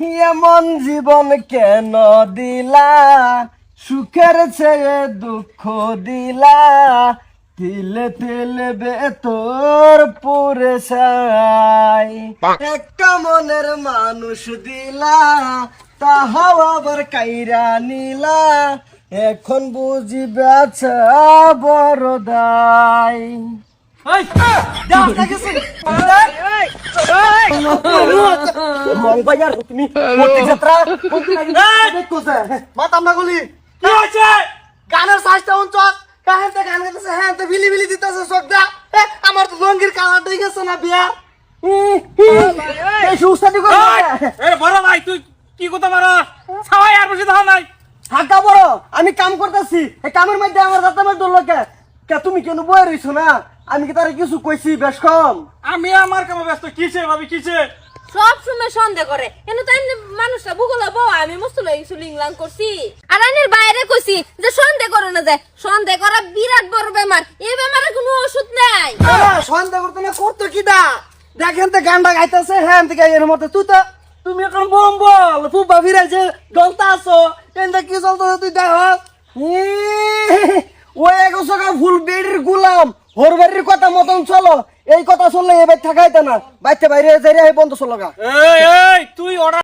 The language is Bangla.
এমন জীবন কেন দিলা? সুখের ছেড়ে দুঃখ দিলা? তিলে তিলে বেতর পুরে সাই একটা মনের মানুষ দিলা তাহাও আবার কাইরা নিলা। এখন বুঝি বেচা বড় দায়। তুমি কি আর আমি কাম করতেছি এই কামের মধ্যে আমার দাঁত আমার কে তুমি কেন বয়ে রইছো না আমি কি তারা কিছু কইছি বেশ কম? আমি আমার কামে ব্যস্ত কিসে ভাবি কিসে সব সময় সন্দেহ করে। কেন তো এমনি মানুষটা ভূগোল বউ আমি মস্ত লাগি লিংলাং করছি। আর আইনের বাইরে কইছি যে সন্দেহ করো না যায় সন্দেহ করা বিরাট বড় বেমার। এই বেমারের কোনো ওষুধ নাই। সন্দেহ করতে না করতো কি দা? দেখেন তো গানটা গাইতেছে হ্যাঁ থেকে এর মধ্যে তুই তো তুমি এখন বম বল খুব ভাবিরা যে গলতা আছো এনটা কি চলতো তুই দেখ। ওই এক সকা ফুল বেড়ির গুলাম। হোর বাড়ির কথা মতন চলো। এই কথা শুনলে এবার থাকাইতে না। বাইতে বাইরে যাই বন্ধ চলো গা। তুই অর্ডার